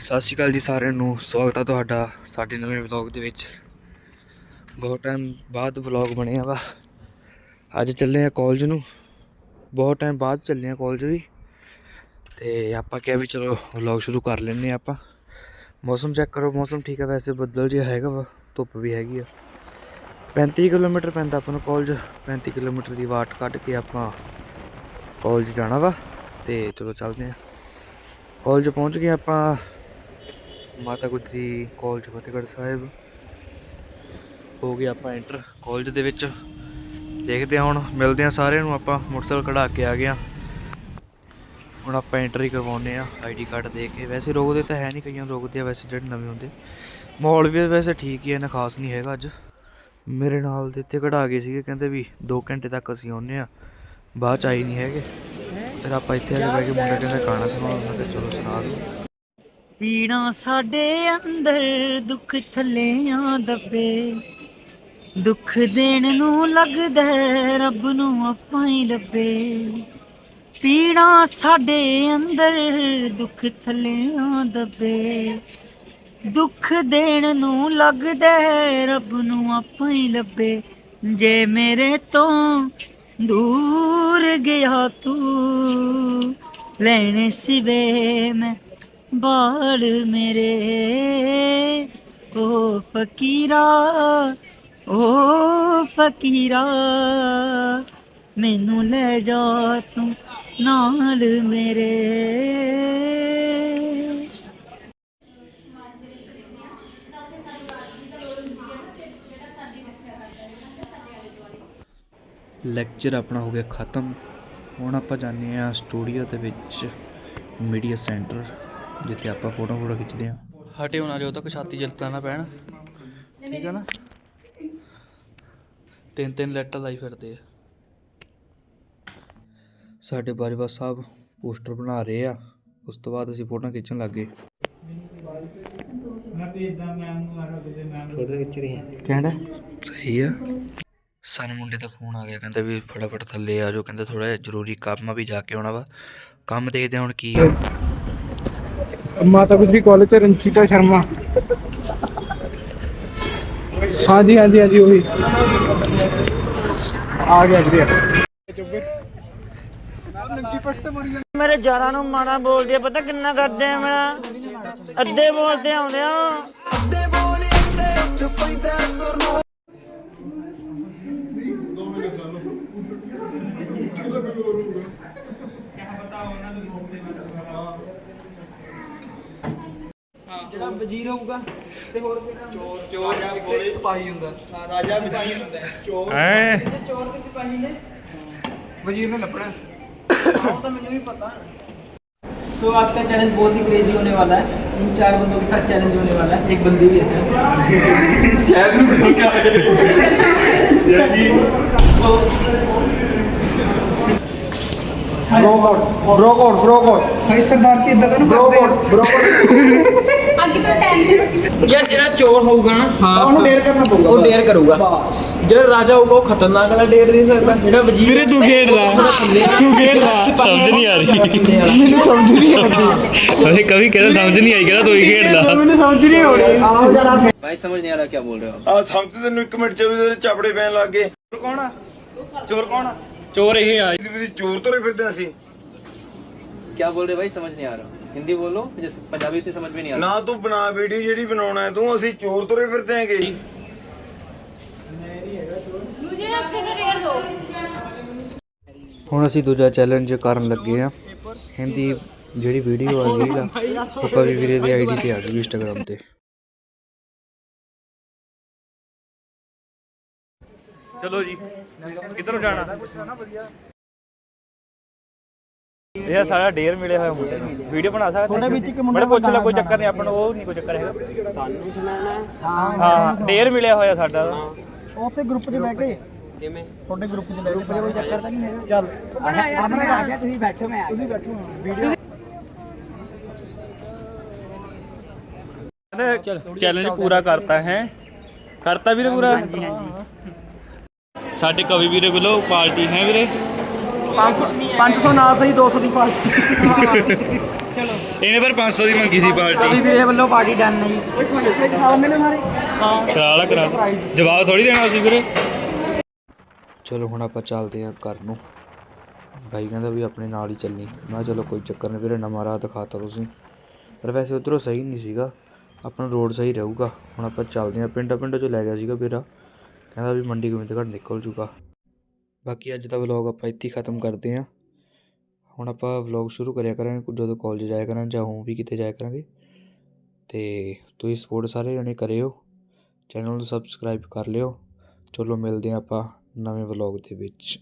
ਸਤਿ ਸ਼੍ਰੀ ਅਕਾਲ ਜੀ ਸਾਰਿਆਂ ਨੂੰ, ਸਵਾਗਤ ਹੈ ਤੁਹਾਡਾ ਸਾਡੇ ਨਵੇਂ ਵਲੌਗ ਦੇ ਵਿੱਚ। ਬਹੁਤ ਟਾਈਮ ਬਾਅਦ ਵਲੌਗ ਬਣਿਆ ਵਾ। ਅੱਜ ਚੱਲੇ ਆ ਕਾਲਜ ਨੂੰ। ਬਹੁਤ ਟਾਈਮ ਬਾਅਦ ਚੱਲੇ ਆ ਕਾਲਜ ਵੀ। ਤੇ ਆਪਾਂ ਕਿਹਾ ਵੀ ਚਲੋ ਵਲੌਗ ਸ਼ੁਰੂ ਕਰ ਲੈਂਦੇ ਹਾਂ ਆਪਾਂ। ਮੌਸਮ ਚੈੱਕ ਕਰੋ, ਮੌਸਮ ਠੀਕ ਹੈ ਵੈਸੇ, ਬੱਦਲ ਜਿਹਾ ਹੈਗਾ ਵਾ, ਧੁੱਪ ਵੀ ਹੈਗੀ ਆ। 35 ਕਿਲੋਮੀਟਰ ਪੈਂਦਾ ਆਪਾਂ ਨੂੰ ਕਾਲਜ 35 ਕਿਲੋਮੀਟਰ ਦੀ ਵਾਟ ਕੱਢ ਕੇ ਆਪਾਂ ਕਾਲਜ ਜਾਣਾ ਵਾ। ਤੇ ਚਲੋ ਚੱਲਦੇ ਆ। ਕਾਲਜ ਪਹੁੰਚ ਗਏ ਆਪਾਂ ਮਾਤਾ ਗੁਜਰੀ ਕਾਲਜ ਫਤਿਹਗੜ੍ਹ ਸਾਹਿਬ। ਹੋ ਗਿਆ ਆਪਾਂ ਐਂਟਰ ਕਾਲਜ ਦੇ ਵਿੱਚ। ਦੇਖਦੇ ਹਾਂ ਹੁਣ, ਮਿਲਦੇ ਹਾਂ ਸਾਰਿਆਂ ਨੂੰ ਆਪਾਂ ਮੋਟਰਸਾਈਕਲ ਕਢਾ ਕੇ ਆ ਗਏ ਹਾਂ। ਹੁਣ ਆਪਾਂ ਐਂਟਰੀ ਕਰਵਾਉਂਦੇ ਆ ਆਈਡੀ ਕਾਰਡ ਦੇ ਕੇ। ਵੈਸੇ ਰੋਕਦੇ ਤਾਂ ਹੈ ਨਹੀਂ, ਕਈਆਂ ਨੂੰ ਰੋਕਦੇ ਆ, ਵੈਸੇ ਜਿਹੜੇ ਨਵੇਂ ਹੁੰਦੇ। ਮਾਹੌਲ ਵੀ ਵੈਸੇ ਠੀਕ ਹੀ ਹੈ ਨਾ ਖਾਸ ਨਹੀਂ ਹੈਗਾ ਅੱਜ। ਮੇਰੇ ਨਾਲ ਦੇ ਇੱਥੇ ਕਢਾ ਗਏ ਸੀਗੇ, ਕਹਿੰਦੇ ਵੀ 2 ਘੰਟੇ ਤੱਕ ਅਸੀਂ ਆਉਂਦੇ ਆ ਬਾਅਦ ਚ ਆਈ ਨਹੀਂ ਹੈਗੇ। ਫਿਰ ਆਪਾਂ ਇੱਥੇ ਆ ਕੇ ਬਹਿ ਕੇ ਮੁੰਡਾ ਕਹਿੰਦਾ ਗਾਣਾ ਸੁਣਾਓ? ਮੈਂ ਚਲੋ ਸੁਣਾ ਦਿਓ। ਪੀੜਾਂ ਸਾਡੇ ਅੰਦਰ, ਦੁੱਖ ਥੱਲਿਆਂ ਦੱਬੇ। ਦੁੱਖ ਦੇਣ ਨੂੰ ਲੱਗਦਾ ਰੱਬ ਨੂੰ ਆਪਾਂ ਹੀ ਲੱਭੇ। ਪੀੜਾਂ ਸਾਡੇ ਅੰਦਰ, ਦੁੱਖ ਥੱਲਿਆਂ ਦੱਬੇ। ਦੁੱਖ ਦੇਣ ਨੂੰ ਲੱਗਦਾ ਹੈ, ਰੱਬ ਨੂੰ ਆਪਾਂ ਹੀ ਲੱਭੇ। ਜੇ ਮੇਰੇ ਤੋਂ ਦੂਰ ਗਿਆ ਤੂੰ, ਲੈਣੇ ਸਿਵੇ ਮੈਂ ਬਾਲ ਮੇਰੇ ਓ ਫਕੀਰਾ ਓ ਫਕੀਰਾ ਮੈਨੂੰ ਲੈ ਜਾ ਤੂੰ ਨਾਲ ਮੇਰੇ ਲੈਕਚਰ ਆਪਣਾ ਹੋ ਗਿਆ ਖਤਮ। ਹੁਣ ਆਪਾਂ ਜਾਂਦੇ ਆ ਸਟੂਡੀਓ ਦੇ ਵਿੱਚ ਮੀਡੀਆ ਸੈਂਟਰ। ਜਿੱਥੇ ਆਪਾਂ ਫੋਟੋ ਫੋਟੋ ਖਿੱਚਦੇ ਆ ਹਟੇ ਹੋਣਾ ਜੋ ਤੱਕ ਛਾਤੀ ਜਲਤਾ ਨਾ ਪੈਣ। ਠੀਕ ਹੈ ਨਾ? ਤਿੰਨ ਤਿੰਨ ਲੈਟਰ ਲਾਈ ਫਿਰਦੇ ਆ। ਸਾਡੇ ਬਾਜਵਾ ਸਾਹਿਬ ਪੋਸਟਰ ਬਣਾ ਰਹੇ ਆ। ਉਸ ਤੋਂ ਬਾਅਦ ਅਸੀਂ ਫੋਟੋ ਖਿੱਚਣ ਲੱਗੇ। ਕਹਿੰਦਾ ਸਹੀ ਆ। ਸਾਨੂੰ ਮੁੰਡੇ ਦਾ ਫੋਨ ਆ ਗਿਆ ਕਹਿੰਦਾ ਵੀ ਫਟਾਫਟ ਥੱਲੇ ਆ ਜਾਓ। ਕਹਿੰਦਾ ਥੋੜਾ ਜਿਹਾ ਜ਼ਰੂਰੀ ਕੰਮ ਆ ਵੀ ਜਾ ਕੇ ਆਉਣਾ ਵਾ। ਕੰਮ ਦੇਖਦੇ ਹਾਂ ਹੁਣ ਕੀ ਆ। ਮਾਤਾ ਗੁਜਰੀ ਕਾਲਜ ਤੇ ਰਣਜੀਤਾ ਸ਼ਰਮਾ। ਹਾਂਜੀ ਹਾਂਜੀ ਹਾਂਜੀ ਉਹੀ। ਆ ਗਿਆ ਵੀਰੇ। ਮੇਰੇ ਯਾਰਾਂ ਨੂੰ ਮਾੜਾ ਬੋਲਦੇ ਆ, ਪਤਾ ਕਿੰਨਾ ਕਰਦੇ ਆ ਮੇਰਾ ਅੱਧੇ ਬੋਲਦੇ ਆਉਂਦੇ ਆ। ਜਿਹੜਾ ਵਜ਼ੀਰ ਹੋਊਗਾ ਤੇ ਹੋਰ ਚੋਰ ਚੋਰ ਇੱਕ ਸਿਪਾਹੀ ਹੁੰਦਾ ਹਾਂ ਰਾਜਾ ਸਿਪਾਹੀ ਹੁੰਦਾ ਚੋਰ ਐ ਚੋਰ ਤੇ ਸਿਪਾਹੀ ਨੇ ਵਜ਼ੀਰ ਨੇ ਲੱਭਣਾ ਉਹ ਤਾਂ ਮੈਨੂੰ ਵੀ ਪਤਾ सो आज का चैलेंज बहुत ही क्रेजी होने वाला है इन चार बंदों के साथ चैलेंज होने वाला है एक बंदी भी है ਬ੍ਰੋਕੋਟ ਬ੍ਰੋਕੋਟ ਬ੍ਰੋਕੋਟ ਭਾਈ ਸਰਦਾਰ ਜੀ ਇਦਾਂ ਯਾਰ ਜਿਹੜਾ ਚੋਰ ਹੋਊਗਾ। ਨਾ ਹਾਂ ਉਹਨੂੰ ਡੇਰ ਕਰਨਾ ਪਊਗਾ ਉਹ ਡੇਰ ਕਰੂਗਾ। ਜਿਹੜਾ ਰਾਜਾ ਹੋਊਗਾ ਉਹ ਖਤਰਨਾਕ ਵਾਲਾ ਡੇਰ ਦੇ ਸਕਦਾ। ਜਿਹੜਾ ਵਜ਼ੀਰ ਵੀਰੇ ਤੂੰ ਗੇੜ ਲਾ। ਤੂੰ ਗੇੜ ਲਾ। ਸਮਝ ਨਹੀਂ ਆ ਰਹੀ। ਮੈਨੂੰ ਸਮਝ ਨਹੀਂ ਆ ਰਹੀ। ਅਰੇ ਕਵੀ ਕਹਿੰਦਾ ਸਮਝ ਨਹੀਂ ਆਈ ਕਹਿੰਦਾ ਤੂੰ ਹੀ ਗੇੜ ਲਾ। ਮੈਨੂੰ ਸਮਝ ਨਹੀਂ ਆ ਰਹੀ। ਆਹ ਭਾਈ ਸਮਝ ਨਹੀਂ ਆ ਰਿਹਾ ਕੀ ਬੋਲ ਰਹੇ ਹੋ ਆ ਸਮਝ ਤੈਨੂੰ 1 ਮਿੰਟ ਚ ਉਹਦੇ ਚਾਪੜੇ ਪੈਣ ਲੱਗ ਗਏ। ਚੋਰ ਕੌਣ ਆ? ਚੋਰ ਕੌਣ ਆ? ਚੋਰ ਇਹ ਆ। ਚੋਰ ਤੋਂ ਫਿਰਦੇ ਅਸੀਂ। ਕੀ ਬੋਲ ਰਹੇ ਭਾਈ ਸਮਝ ਨਹੀਂ ਆ ਰਿਹਾ। हिंदी बोलो जैसे पंजाबी से समझ में नहीं आ रहा ਨਾ ਤੂੰ ਬਣਾ ਵੀਡੀਓ ਜਿਹੜੀ ਬਣਾਉਣਾ ਹੈ ਤੂੰ ਅਸੀਂ ਚੋਰ ਤੁਰੇ ਫਿਰਦੇ ਹੈਗੇ मुझे अच्छे से डेढ़ दो ਹੁਣ ਅਸੀਂ ਦੂਜਾ ਚੈਲੰਜ ਕਰਨ ਲੱਗੇ ਆ ਹਿੰਦੀ ਜਿਹੜੀ ਵੀਡੀਓ ਆ ਰੀਲ ਆ ਉਹ ਕਵੀ ਵੀਰੇ ਦੀ ਆਈਡੀ ਤੇ ਆ ਜੂਗੀ ਇੰਸਟਾਗ੍ਰam ਤੇ चलो जी किधर जाना ਇਹ ਸਾਡਾ ਡੇਰ ਮਿਲਿਆ ਹੋਇਆ ਮੁੰਡੇ ਨੂੰ। ਵੀਡੀਓ ਬਣਾ ਸਕਦੇ ਤੁਹਾਡੇ ਵਿੱਚ ਇੱਕ ਮੁੰਡਾ ਪੁੱਛ ਲੈ ਕੋਈ ਚੱਕਰ ਨਹੀਂ ਆਪਾਂ ਨੂੰ ਉਹ ਨਹੀਂ ਕੋਈ ਚੱਕਰ ਹੈਗਾ। ਸਾਨੂੰ ਸੁਣਾਣਾ ਹਾਂ। ਹਾਂ ਡੇਰ ਮਿਲਿਆ ਹੋਇਆ ਸਾਡਾ। ਉੱਥੇ ਗਰੁੱਪ 'ਚ ਬਹਿ ਕੇ। ਕਿਵੇਂ? ਤੁਹਾਡੇ ਗਰੁੱਪ 'ਚ ਬਹਿ ਕੇ ਕੋਈ ਚੱਕਰ ਤਾਂ ਨਹੀਂ ਹੈਗਾ। ਚੱਲ ਆਪਣੇ ਆ ਗਿਆ ਤੁਸੀਂ ਬੈਠੋ ਮੈਂ ਤੁਸੀਂ ਬੈਠੋ ਵੀਡੀਓ ਚੈਲੰਜ ਪੂਰਾ ਕਰਤਾ ਹੈ। ਕਰਤਾ ਵੀਰੇ ਪੂਰਾ? ਹਾਂਜੀ। ਸਾਡੇ ਕਵੀ ਵੀਰੇ ਵੱਲੋਂ ਪਾਰਟੀ ਹੈ ਵੀਰੇ। 500 500 ਨਾ ਸਹੀ 200 ਦੀ ਪਾਰਟੀ। ਚਲੋ ਇਹਨੇ ਪਰ 500 ਦੀ ਮੰਗੀ ਸੀ ਪਾਰਟੀ। ਵੀਰੇ ਵੱਲੋਂ ਪਾਰਟੀ ਡਨ ਹੈ ਜੀ ਖਾ ਨੇ ਸਾਰੇ ਕਰਾ ਲਾ ਕਰਾ ਲਾ। ਜਵਾਬ ਥੋੜੀ ਦੇਣਾ ਸੀ ਵੀਰੇ। ਚਲੋ ਹੁਣ ਆਪਾਂ ਚੱਲਦੇ ਹਾਂ ਘਰ ਨੂੰ। ਬਾਈ ਕਹਿੰਦਾ ਵੀ ਆਪਣੇ ਨਾਲ ਹੀ ਚੱਲਣੀ ਮੈਂ ਕਿਹਾ ਚਲੋ ਕੋਈ ਚੱਕਰ ਨਹੀਂ ਵੀਰੇ ਨਵਾਂ ਰਾਹ ਦਿਖਾਤਾ ਤੁਸੀਂ। ਪਰ ਵੈਸੇ ਉਧਰੋਂ ਸਹੀ ਨਹੀਂ ਸੀਗਾ। ਆਪਣਾ ਰੋਡ ਸਹੀ ਰਹੂਗਾ। ਹੁਣ ਆਪਾਂ ਚੱਲਦੇ ਹਾਂ। ਪਿੰਡਾਂ ਪਿੰਡਾਂ ਚੋਂ ਲੈ ਗਿਆ ਸੀਗਾ ਵੀਰਾ ਕਹਿੰਦਾ ਵੀ ਮੰਡੀ ਗੋਬਿੰਦਗੜ੍ਹ ਨਿਕਲ ਜੂਗਾ। ਬਾਕੀ ਅੱਜ ਦਾ ਵਲੌਗ ਆਪਾਂ ਇੱਥੇ ਹੀ ਖਤਮ ਕਰਦੇ ਹਾਂ। ਹੁਣ ਆਪਾਂ ਵਲੌਗ ਸ਼ੁਰੂ ਕਰਿਆ ਕਰਾਂਗੇ ਜਦੋਂ ਕਾਲਜ ਜਾਇਆ ਕਰਾਂ ਜਾਂ ਹੋਂ ਵੀ ਕਿਤੇ ਜਾਇਆ ਕਰਾਂਗੇ। ਤੇ ਤੁਸੀਂ ਸਪੋਰਟ ਸਾਰੇ ਜਣੇ ਕਰਿਓ ਚੈਨਲ ਨੂੰ ਸਬਸਕ੍ਰਾਈਬ ਕਰ ਲਿਓ। ਚਲੋ ਮਿਲਦੇ ਹਾਂ ਆਪਾਂ ਨਵੇਂ ਵਲੌਗ ਦੇ ਵਿੱਚ।